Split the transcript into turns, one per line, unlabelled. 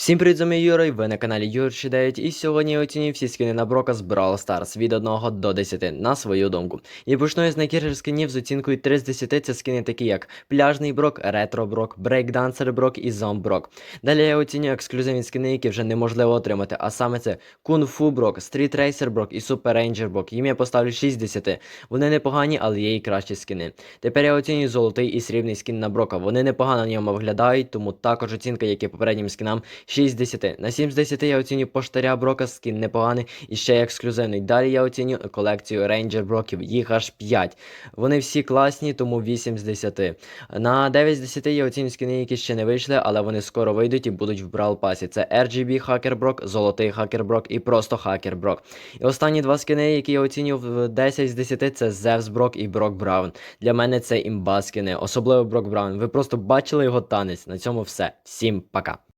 Всім привіт, з вами Юра, і ви на каналі Юр9 і сьогодні я оцінюю всі скини на Брока з Brawl Stars від 1 до 10 на свою думку. І почну я з найгірших скинів з оцінкою 3 з 10 це скини такі як Пляжний Брок, Ретро Брок, Брейкдансер Брок і Зомб Брок. Далі я оцінюю ексклюзивні скини, які вже неможливо отримати, а саме це Кунг Фу Брок, Стріт Рейсер Брок і Супер Рейнджер Брок. Їм я поставлю 6 з 10. Вони непогані, але є і кращі скини. Тепер я оцінюю золотий і срібний скін на Брока. Вони непогано на ньому виглядають, тому також оцінка, як і попереднім скінам, 6 з 10. На 7 з 10 я оцінюю поштаря Брока, скін непоганий і ще ексклюзивний. Далі я оцінюю колекцію Ranger Броків, їх аж 5. Вони всі класні, тому 8 з 10. На 9 з 10 я оцінюю скини, які ще не вийшли, але вони скоро вийдуть і будуть в Brawl Пасі. Це RGB Hacker Брок, Золотий Hacker Брок і просто Hacker Брок. І останні два скини, які я оцінюю в 10 з 10, це Зевс Брок і Брок Браун. Для мене це імба скини, особливо Брок Браун. Ви просто бачили його танець. На цьому все. Всім пока.